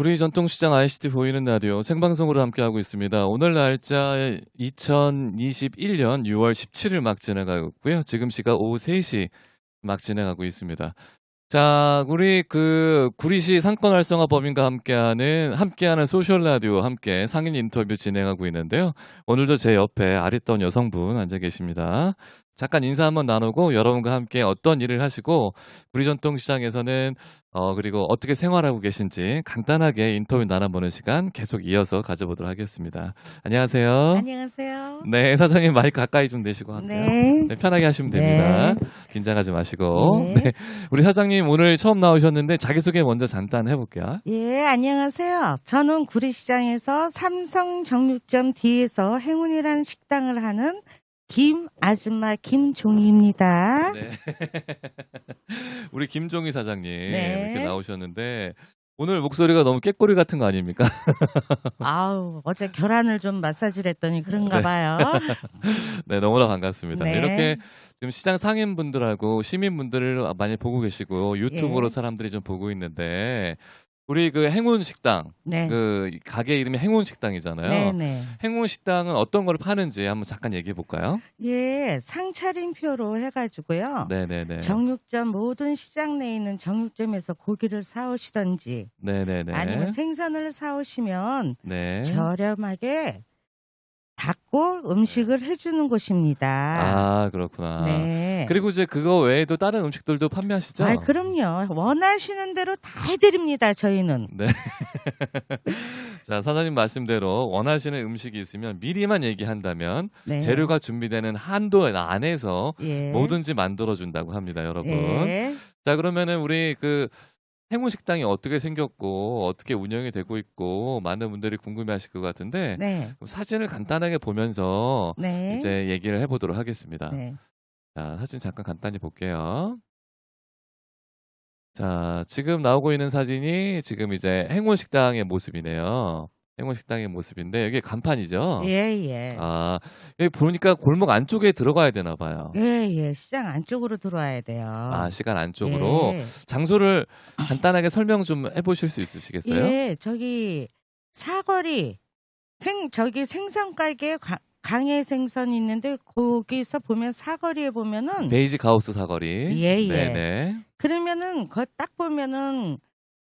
구리 전통시장 ICT 보이는 라디오 생방송으로 함께하고 있습니다. 오늘 날짜 2021년 6월 17일 막 지나가고 있고요. 지금 시각 오후 3시 막 진행하고 있습니다. 자, 우리 그 구리시 상권 활성화 법인과 함께하는 함께하는 소셜 라디오 함께 상인 인터뷰 진행하고 있는데요. 오늘도 제 옆에 아리따운 여성분 앉아 계십니다. 잠깐 인사 한번 나누고 여러분과 함께 어떤 일을 하시고 구리 전통 시장에서는 어 그리고 어떻게 생활하고 계신지 간단하게 인터뷰 나눠보는 시간 계속 이어서 가져보도록 하겠습니다. 안녕하세요. 안녕하세요. 네, 사장님 마이크 가까이 좀 대시고 할게요. 네. 네, 편하게 하시면 됩니다. 긴장하지 마시고. 네. 네. 우리 사장님 오늘 처음 나오셨는데 자기 소개 먼저 잠깐 해볼게요. 예, 안녕하세요. 저는 구리 시장에서 삼성 정육점 뒤에서 행운이라는 식당을 하는 김 아줌마 김종희입니다. 네. 우리 김종희 사장님 네. 이렇게 나오셨는데 오늘 목소리가 너무 깨꼬리 같은 거 아닙니까? 아우, 어제 결혼을 좀 마사지를 했더니 그런가 네. 봐요. 네, 너무나 반갑습니다. 네. 이렇게 지금 시장 상인분들하고 시민분들을 많이 보고 계시고 유튜브로 예. 사람들이 좀 보고 있는데 우리 그 행운 식당 네. 그 가게 이름이 행운 식당이잖아요. 네, 네. 행운 식당은 어떤 걸 파는지 한번 잠깐 얘기해 볼까요? 예, 상차림표로 해가지고요. 네네네. 정육점 모든 시장 내에 있는 정육점에서 고기를 사오시던지 네네네. 아니면 생선을 사오시면 네. 저렴하게 닫고 음식을 해주는 곳입니다. 아 그렇구나. 네. 그리고 이제 그거 외에도 다른 음식들도 판매하시죠? 아, 그럼요. 원하시는 대로 다 해드립니다. 저희는. 네. 자 사장님 말씀대로 원하시는 음식이 있으면 미리만 얘기한다면 네. 재료가 준비되는 한도 안에서 예. 뭐든지 만들어 준다고 합니다, 여러분. 예. 자 그러면은 우리 그 행운 식당이 어떻게 생겼고 어떻게 운영이 되고 있고 많은 분들이 궁금해하실 것 같은데 네. 사진을 간단하게 보면서 네. 이제 얘기를 해보도록 하겠습니다. 네. 자 사진 잠깐 간단히 볼게요. 자 지금 나오고 있는 사진이 지금 이제 행운 식당의 모습이네요. 행운 식당의 모습인데 여기 간판이죠. 예, 예. 아 여기 보니까 골목 안쪽에 들어가야 되나 봐요. 예, 예. 시장 안쪽으로 들어와야 돼요. 아 시간 안쪽으로 예. 장소를 간단하게 설명 좀 해보실 수 있으시겠어요? 예, 저기 사거리 생 저기 생선 가게 가- 강해 생선이 있는데 거기서 보면 사거리에 보면은 베이지 가우스 사거리. 예, 예. 네네. 그러면은 거딱 보면은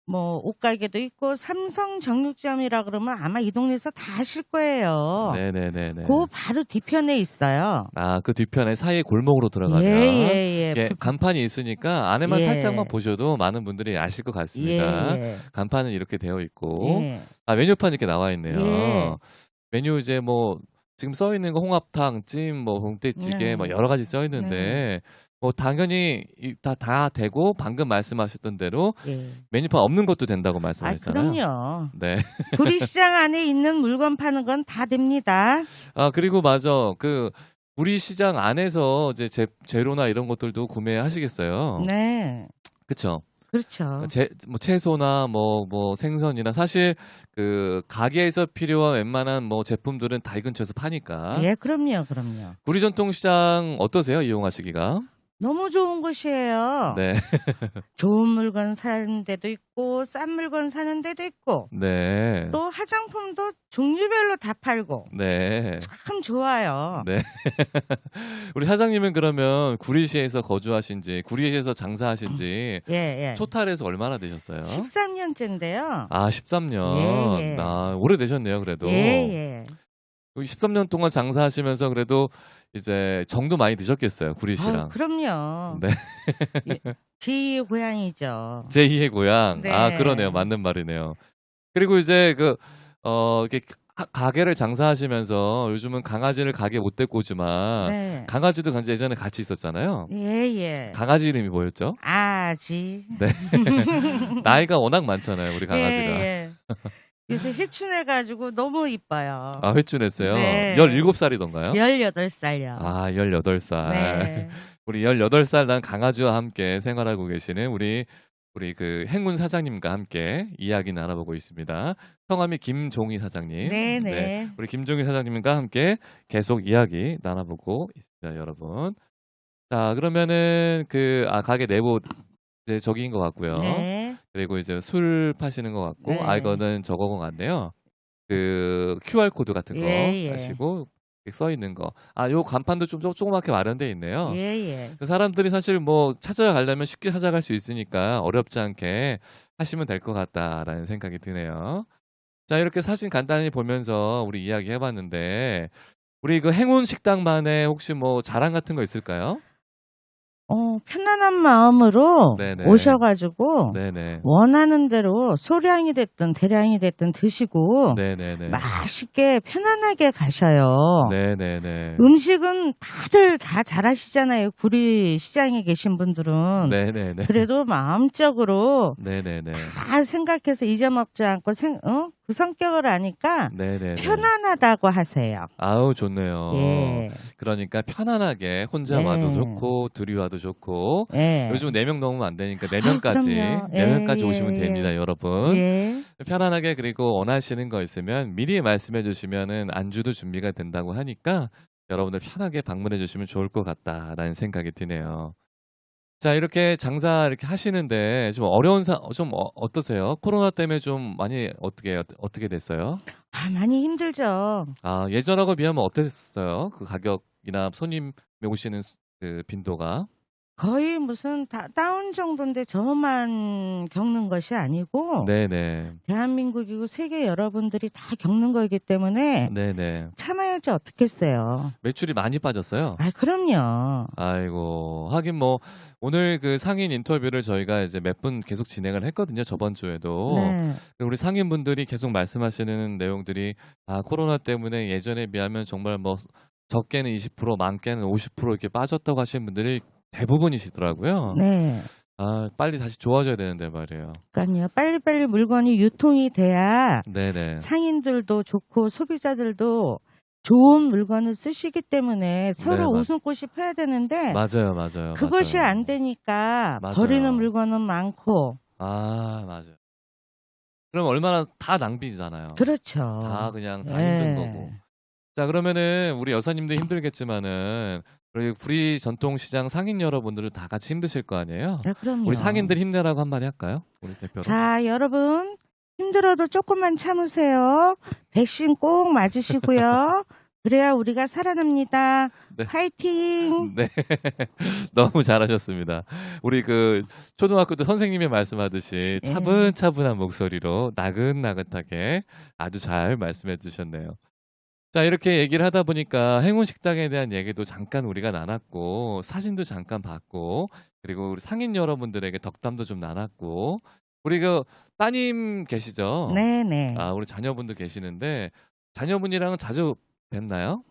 뭐 옷가게도 있고 삼성 정육점이라 그러면 아마 이 동네에서 다 아실 거예요. 네네네네. 그 바로 뒤편에 있어요. 아, 그 뒤편에 사이에 골목으로 들어가면 예, 예, 예. 그- 간판이 있으니까 안에만 예. 살짝만 보셔도 많은 분들이 아실 것 같습니다. 예, 간판은 이렇게 되어 있고 예. 아 메뉴판 이렇게 나와 있네요. 예. 메뉴 이제 뭐 지금 써 있는 거 홍합탕, 찜, 뭐 홍대찌개 네. 뭐 여러 가지 써 있는데 뭐 당연히 다 다 되고 방금 말씀하셨던 대로 예. 메뉴판 없는 것도 된다고 아, 말씀하셨잖아요. 그럼요. 네. 구리시장 안에 있는 물건 파는 건 다 됩니다. 아 그리고 맞아 그 우리 시장 안에서 이제 제, 재료나 이런 것들도 구매하시겠어요. 네. 그렇죠. 그렇죠. 제, 뭐 채소나 뭐, 뭐 생선이나 사실 그 가게에서 필요한 웬만한 뭐 제품들은 다 이 근처에서 파니까. 예, 그럼요, 그럼요. 구리 전통시장 어떠세요? 이용하시기가? 너무 좋은 곳이에요. 네. 좋은 물건 사는 데도 있고, 싼 물건 사는 데도 있고, 네. 또 화장품도 종류별로 다 팔고, 네. 참 좋아요. 네. 우리 사장님은 그러면 구리시에서 거주하신 지, 구리시에서 장사하신 지, 예, 예. 토탈에서 얼마나 되셨어요? 13년째인데요. 아, 13년. 예, 예. 아, 오래 되셨네요, 그래도. 예, 예. 13년 동안 장사하시면서 그래도 이제 정도 많이 드셨겠어요, 아, 구리시랑. 그럼요. 네. 제2의 고향이죠. 제2의 고향. 네. 아, 그러네요. 맞는 말이네요. 그리고 이제 그, 어, 이렇게 가- 가게를 장사하시면서 요즘은 강아지를 가게 못 데리고 오지만 네. 강아지도 간지 예전에 같이 있었잖아요. 예, 예. 강아지 이름이 뭐였죠? 아지. 나이가 워낙 많잖아요, 우리 강아지가. 예, 예. 요새 해춘해가지고 너무 이뻐요. 아, 회춘했어요. 네. 17살이던가요? 18살이요. 아, 18살. 네. 우리 18살 난 강아지와 함께 생활하고 계시는 우리 우리 그 행운 사장님과 함께 이야기 나눠보고 있습니다. 성함이 김종희 사장님. 네, 네. 우리 김종희 사장님과 함께 계속 이야기 나눠보고 있습니다, 여러분. 자, 그러면은 그 아, 가게 내부 이제 저기인 것 같고요. 네. 그리고 이제 술 파시는 것 같고 네. 아 이거는 저거 것 같네요. 그 QR 코드 같은 거 예, 예. 하시고 써 있는 거. 아, 요 간판도 좀 조- 조그맣게 마련돼 있네요. 예, 예. 그 사람들이 사실 뭐 찾아가려면 쉽게 찾아갈 수 있으니까 어렵지 않게 하시면 될 것 같다라는 생각이 드네요. 자, 이렇게 사진 간단히 보면서 우리 이야기 해봤는데, 우리 그 행운 식당만의 혹시 뭐 자랑 같은 거 있을까요? 어, 편안한 마음으로 네네. 오셔가지고 네네. 원하는 대로 소량이 됐든 대량이 됐든 드시고 네네네. 맛있게 편안하게 가셔요. 네네네. 음식은 다들 다 잘하시잖아요. 구리 시장에 계신 분들은. 네네네. 그래도 마음적으로 네네네. 다 생각해서 잊어먹지 않고 생, 어? 그 성격을 아니까 네네네. 편안하다고 하세요. 아우, 좋네요. 예. 그러니까 편안하게 혼자 네. 와도 좋고, 둘이 와도 좋고, 예. 요즘 4명 넘으면 안 되니까 4명까지 그럼요. 4명까지 예, 오시면 예, 됩니다, 여러분. 예. 편안하게 그리고 원하시는 거 있으면 미리 말씀해 주시면은 안주도 준비가 된다고 하니까 여러분들 편하게 방문해 주시면 좋을 것 같다라는 생각이 드네요. 자, 이렇게 장사 이렇게 하시는데 좀 어려운 사, 좀 어, 어떠세요? 코로나 때문에 좀 많이 어떻게 어떻게 됐어요? 아, 많이 힘들죠. 아, 예전하고 비하면 어땠어요? 그 가격이나 손님 오시는 수- 그 빈도가? 거의 무슨 다, 다운 정도인데 저만 겪는 것이 아니고 네네. 대한민국이고 세계 여러분들이 다 겪는 거기 때문에 네네. 참아야지 어떻겠어요. 매출이 많이 빠졌어요. 아, 그럼요. 아이고 하긴 뭐 오늘 그 상인 인터뷰를 저희가 이제 몇 분 계속 진행을 했거든요 저번 주에도 네. 우리 상인분들이 계속 말씀하시는 내용들이 아 코로나 때문에 예전에 비하면 정말 뭐 적게는 20% 많게는 50% 이렇게 빠졌다고 하시는 분들이 대부분이시더라고요. 네. 아 빨리 다시 좋아져야 되는데 말이에요. 그러니까요. 빨리빨리 물건이 유통이 돼야 네네. 상인들도 좋고 소비자들도 좋은 물건을 쓰시기 때문에 서로 네, 맞- 웃음꽃이 펴야 되는데 맞아요 맞아요. 그것이 맞아요. 안 되니까 맞아요. 버리는 물건은 많고 아 맞아요. 그럼 얼마나 다 낭비잖아요. 그렇죠. 다 그냥 다 예. 힘든 거고. 자 그러면은 우리 여사님도 힘들겠지만은 우리 구리 전통시장 상인 여러분들은 다 같이 힘드실 거 아니에요? 아, 그럼요. 우리 상인들 힘내라고 한마디 할까요? 우리 대표로. 자, 여러분 힘들어도 조금만 참으세요. 백신 꼭 맞으시고요. 그래야 우리가 살아납니다. 네. 파이팅! 네, 너무 잘하셨습니다. 우리 그 초등학교 때 선생님이 말씀하듯이 예. 차분차분한 목소리로 나긋나긋하게 아주 잘 말씀해 주셨네요. 자, 이렇게 얘기를 하다 보니까 행운 식당에 대한 얘기도 잠깐 우리가 나눴고, 사진도 잠깐 봤고, 그리고 우리 상인 여러분들에게 덕담도 좀 나눴고, 우리 그 따님 계시죠? 네네. 아, 우리 자녀분도 계시는데, 자녀분이랑은 자주 뵙나요?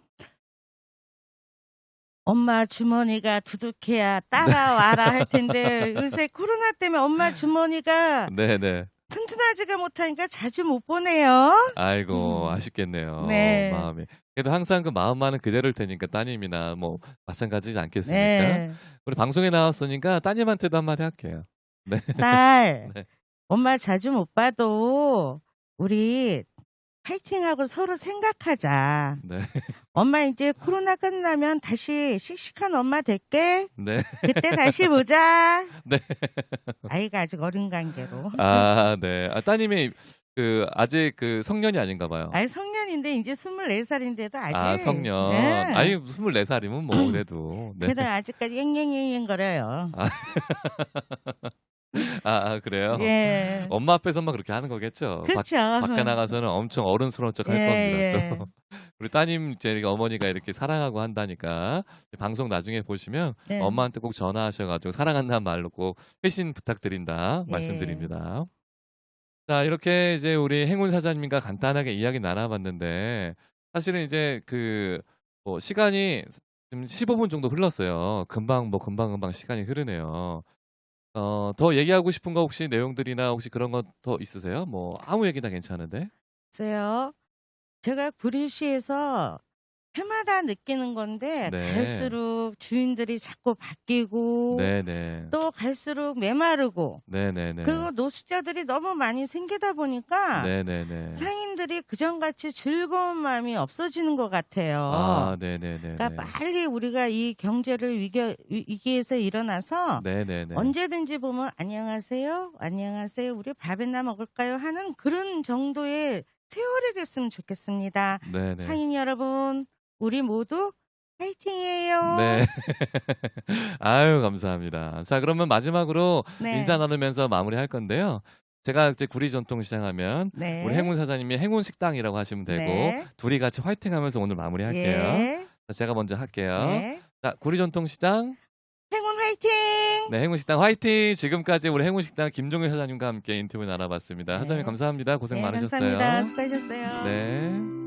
엄마 주머니가 두둑해야 따라와라 할 텐데 요새 코로나 때문에 엄마 주머니가 네네. 튼튼하지가 못하니까 자주 못 보내요. 아이고, 음. 아쉽겠네요. 네. 마음이. 그래도 항상 그 마음만은 그대로일 테니까 따님이나 뭐 마찬가지지 않겠습니까? 네. 우리 방송에 나왔으니까 따님한테도 한마디 할게요. 딸, 네. 엄마 자주 못 봐도 우리 파이팅하고 서로 생각하자. 네. 엄마 이제 코로나 끝나면 다시 씩씩한 엄마 될게. 네. 그때 다시 보자. 네. 아이가 아직 어린 관계로. 아, 네. 아, 따님이 그 아직 그 성년이 아닌가 봐요. 아니 성년인데 이제 24살인데도 아직. 아, 성년. 네. 아니, 24살이면 뭐 그래도. 네. 그래도 아직까지 앵앵앵앵 거려요. 아, 아, 그래요? 예. 엄마 앞에서만 그렇게 하는 거겠죠. 밖- 그렇죠. 밖에 나가서는 엄청 어른스러운 척할 예, 겁니다. 예. 또. 우리 따님 제 어머니가 이렇게 사랑하고 한다니까 방송 나중에 보시면 네. 엄마한테 꼭 전화하셔가지고 사랑한다는 말로 꼭 회신 부탁드린다 예. 말씀드립니다. 자 이렇게 이제 우리 행운 사장님과 간단하게 이야기 나눠봤는데 사실은 이제 그 뭐 시간이 지금 15분 정도 흘렀어요. 금방 뭐 금방 금방 시간이 흐르네요. 어, 더 얘기하고 싶은 거 혹시 내용들이나 혹시 그런 거 더 있으세요? 뭐 아무 얘기나 괜찮은데. 글쎄요. 제가 구리시에서 해마다 느끼는 건데 네. 갈수록 주인들이 자꾸 바뀌고 네네. 또 갈수록 메마르고 네네네. 그리고 노숙자들이 너무 많이 생기다 보니까 네네네. 상인들이 그전같이 즐거운 마음이 없어지는 것 같아요. 아, 네네네. 그러니까 빨리 우리가 이 경제를 위기, 위기에서 일어나서 네네네. 언제든지 보면 안녕하세요, 안녕하세요, 우리 밥이나 먹을까요 하는 그런 정도의 세월이 됐으면 좋겠습니다. 네네. 상인 여러분, 우리 모두 파이팅이에요. 네. 아유, 감사합니다. 자, 그러면 마지막으로 네. 인사 나누면서 마무리할 건데요. 제가 이제 구리 전통 시장 하면 네. 우리 행운 사장님이 행운 식당이라고 하시면 되고 네. 둘이 같이 화이팅 하면서 오늘 마무리할게요. 예. 자, 제가 먼저 할게요. 네. 자, 구리 전통 시장 행운 화이팅! 네, 행운 식당 화이팅! 지금까지 우리 행운 식당 김종현 사장님과 함께 인터뷰 나눠봤습니다. 네. 사장님 감사합니다. 고생 네, 많으셨어요. 감사합니다. 수고하셨어요. 네.